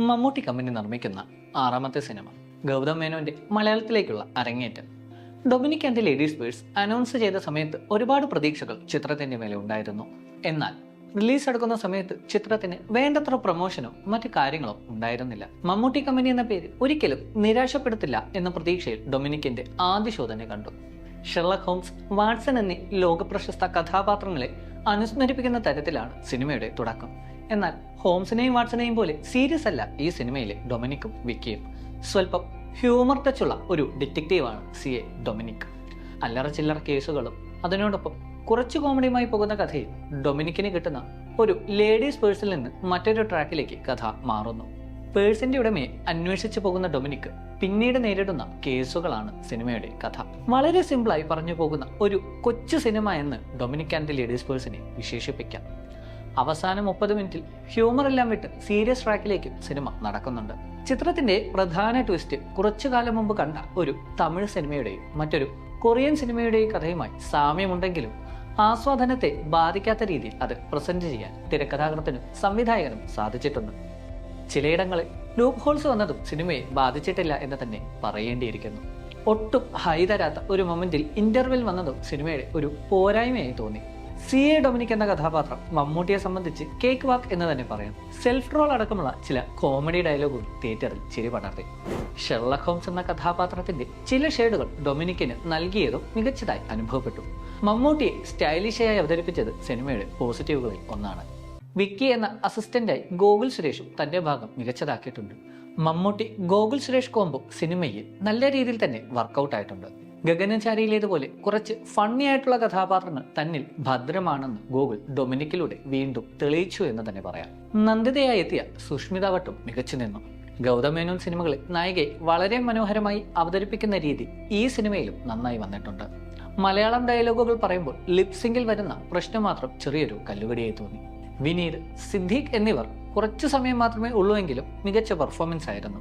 Mammootty company നിർമ്മിക്കുന്ന ആറാമത്തെ cinema Gautam മേനോന്റെ മലയാളത്തിലേക്കുള്ള അരങ്ങേറ്റം. Dominic and ladies purse announce ചെയ്ത സമയത്ത് ഒരുപാട് പ്രതീക്ഷകൾ ചിത്രത്തിന്റെ മേലെ ഉണ്ടായിരുന്നു. എന്നാൽ റിലീസ് എടുക്കുന്ന സമയത്ത് ചിത്രത്തിന് വേണ്ടത്ര പ്രൊമോഷനോ മറ്റു കാര്യങ്ങളോ ഉണ്ടായിരുന്നില്ല. മമ്മൂട്ടി കമ്പനി എന്ന പേര് ഒരിക്കലും നിരാശപ്പെടുത്തില്ല എന്ന പ്രതീക്ഷയിൽ ഡൊമിനിക്കിന്റെ ആദ്യ തന്നെ കണ്ടു. ഷെർലക് ഹോംസ് വാട്സൺ എന്നീ ലോകപ്രശസ്ത കഥാപാത്രങ്ങളെ അനുസ്മരിപ്പിക്കുന്ന തരത്തിലാണ് സിനിമയുടെ തുടക്കം. എന്നാൽ ഹോംസിനെയും വാട്സനെയും പോലെ സീരിയസ് അല്ല ഈ സിനിമയിലെ ഡൊമിനിക്കും വിക്കിയും. സ്വല്പം ഹ്യൂമർ ടച്ചുള്ള ഒരു ഡിറ്റക്റ്റീവാണ് സി എ ഡൊമിനിക്. അല്ലറ ചില്ലറ കേസുകളും അതിനോടൊപ്പം കുറച്ച് കോമഡിയുമായി പോകുന്ന കഥയിൽ ഡൊമിനിക്കിന് കിട്ടുന്ന ഒരു ലേഡീസ് പേഴ്സിൽ നിന്ന് മറ്റൊരു ട്രാക്കിലേക്ക് കഥ മാറുന്നു. പേഴ്സിന്റെ ഉടമയെ അന്വേഷിച്ചു പോകുന്ന ഡൊമിനിക് പിന്നീട് നേരിടുന്ന കേസുകളാണ് സിനിമയുടെ കഥ. വളരെ സിമ്പിളായി പറഞ്ഞു പോകുന്ന ഒരു കൊച്ചു സിനിമ എന്ന് ഡൊമിനിക് ആൻഡ് ലേഡീസ് പേഴ്സിനെ വിശേഷിപ്പിക്കാം. അവസാന മുപ്പത് മിനിറ്റിൽ ഹ്യൂമർ എല്ലാം വിട്ട് സീരിയസ് ട്രാക്കിലേക്ക് സിനിമ നടക്കുന്നുണ്ട്. ചിത്രത്തിന്റെ പ്രധാന ട്വിസ്റ്റ് കുറച്ചു കാലം മുമ്പ് കണ്ട ഒരു തമിഴ് സിനിമയുടെയും മറ്റൊരു കൊറിയൻ സിനിമയുടെയും കഥയുമായി സാമ്യമുണ്ടെങ്കിലും ആസ്വാദനത്തെ ബാധിക്കാത്ത രീതിയിൽ അത് പ്രസന്റ് ചെയ്യാൻ തിരക്കഥാകൃത്തിനും സംവിധായകനും സാധിച്ചിട്ടുണ്ട്. ചിലയിടങ്ങളിൽ ലൂപ്പ് ഹോൾസ് വന്നതും സിനിമയെ ബാധിച്ചിട്ടില്ല എന്ന് തന്നെ പറയേണ്ടിയിരിക്കുന്നു. ഒട്ടും ഹൈ തരാത്ത ഒരു മൊമെന്റിൽ ഇന്റർവെൽ വന്നതും സിനിമയുടെ ഒരു പോരായ്മയായി തോന്നി. സി എ ഡൊമിനിക് എന്ന കഥാപാത്രം മമ്മൂട്ടിയെ സംബന്ധിച്ച് കേക്ക് വാക്ക് എന്ന് തന്നെ പറയാം. സെൽഫ് റോൾ അടക്കമുള്ള ചില കോമഡി ഡയലോഗുകൾ തിയേറ്ററിൽ ചിരി പടർത്തി. ഷെർലക് ഹോംസ് എന്ന കഥാപാത്രത്തിന്റെ ചില ഷെയ്ഡുകൾ ഡൊമിനിക്കിന് നൽകിയതും മികച്ചതായി അനുഭവപ്പെട്ടു. മമ്മൂട്ടിയെ സ്റ്റൈലിഷായി അവതരിപ്പിച്ചത് സിനിമയുടെ പോസിറ്റീവുകളിൽ ഒന്നാണ്. വിക്കി എന്ന അസിസ്റ്റന്റായി ഗോകുൽ സുരേഷും തന്റെ ഭാഗം മികച്ചതാക്കിയിട്ടുണ്ട്. മമ്മൂട്ടി ഗോകുൽ സുരേഷ് കോംബോ സിനിമയിൽ നല്ല രീതിയിൽ തന്നെ വർക്കൗട്ട് ആയിട്ടുണ്ട്. ഗഗനചാരിയിലേതുപോലെ കുറച്ച് ഫണ്ണി ആയിട്ടുള്ള കഥാപാത്രങ്ങൾ തന്നിൽ ഭദ്രമാണെന്ന് ഗോകുൽ ഡൊമിനിക്കിലൂടെ വീണ്ടും തെളിയിച്ചു എന്ന് തന്നെ പറയാം. നന്ദിതയായി എത്തിയ സുഷ്മിത ഭട്ടും മികച്ചു നിന്നു. ഗൗതം മേനോൻ സിനിമകളിൽ നായികയെ വളരെ മനോഹരമായി അവതരിപ്പിക്കുന്ന രീതി ഈ സിനിമയിലും നന്നായി വന്നിട്ടുണ്ട്. മലയാളം ഡയലോഗുകൾ പറയുമ്പോൾ ലിപ്സിംഗിൽ വരുന്ന പ്രശ്നം മാത്രം ചെറിയൊരു കല്ലുകടിയായി തോന്നി. വിനീത് സിദ്ദീഖ് എന്നിവർ കുറച്ചു സമയം മാത്രമേ ഉള്ളൂ എങ്കിലും മികച്ച പെർഫോമൻസ് ആയിരുന്നു.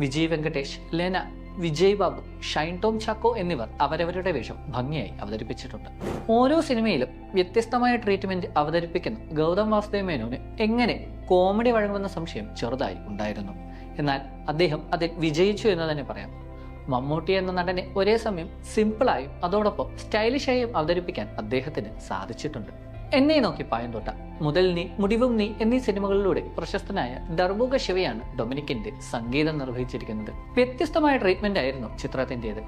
വിജയ് വെങ്കടേഷ് ലെന വിജയ് ബാബു ഷൈൻ ടോം ചാക്കോ എന്നിവർ അവരവരുടെ വേഷം ഭംഗിയായി അവതരിപ്പിച്ചിട്ടുണ്ട്. ഓരോ സിനിമയിലും വ്യത്യസ്തമായ ട്രീറ്റ്മെന്റ് അവതരിപ്പിക്കുന്ന ഗൗതം വാസുദേവ് മേനോന് എങ്ങനെ കോമഡി വഴങ്ങുമെന്ന സംശയം ചെറുതായി ഉണ്ടായിരുന്നു. എന്നാൽ അദ്ദേഹം അതിൽ വിജയിച്ചു എന്ന് തന്നെ പറയാം. മമ്മൂട്ടി എന്ന നടനെ ഒരേ സമയം സിമ്പിളായും അതോടൊപ്പം സ്റ്റൈലിഷായും അവതരിപ്പിക്കാൻ അദ്ദേഹത്തിന് സാധിച്ചിട്ടുണ്ട്. എന്നെ നോക്കി പായം തൊട്ട മുതൽ നീ മുടിവും നീ എന്നീ സിനിമകളിലൂടെ പ്രശസ്തനായ ദർബുക ശിവയാണ് ഡൊമിനിക്കിന്റെ സംഗീതം നിർവഹിച്ചിരിക്കുന്നത്. വ്യത്യസ്തമായ ട്രീറ്റ്മെന്റ് ആയിരുന്നു ചിത്രത്തിന്റെത്.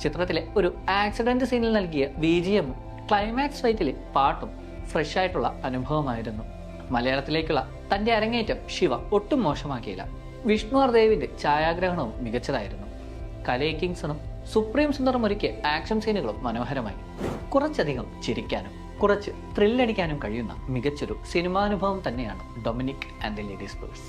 ചിത്രത്തിലെ ഒരു ആക്സിഡന്റ് സീനിൽ നൽകിയ ബി ജി എമ്മും ക്ലൈമാക്സ് ഫൈറ്റിലെ പാട്ടും ഫ്രഷ് ആയിട്ടുള്ള അനുഭവമായിരുന്നു. മലയാളത്തിലേക്കുള്ള തന്റെ അരങ്ങേറ്റം ശിവ ഒട്ടും മോശമാക്കിയില്ല. വിഷ്ണു ദേവിന്റെ ഛായാഗ്രഹണവും മികച്ചതായിരുന്നു. കലേ കിങ്സണും സുപ്രീം സുന്ദറും ഒരുക്കിയ ആക്ഷൻ സീനുകളും മനോഹരമായി. കുറച്ചധികം ചിരിക്കാനും കുറച്ച് ത്രില്ലടിക്കാനും കഴിയുന്ന മികച്ചൊരു സിനിമാനുഭവം തന്നെയാണ് Dominic and the ladies purse.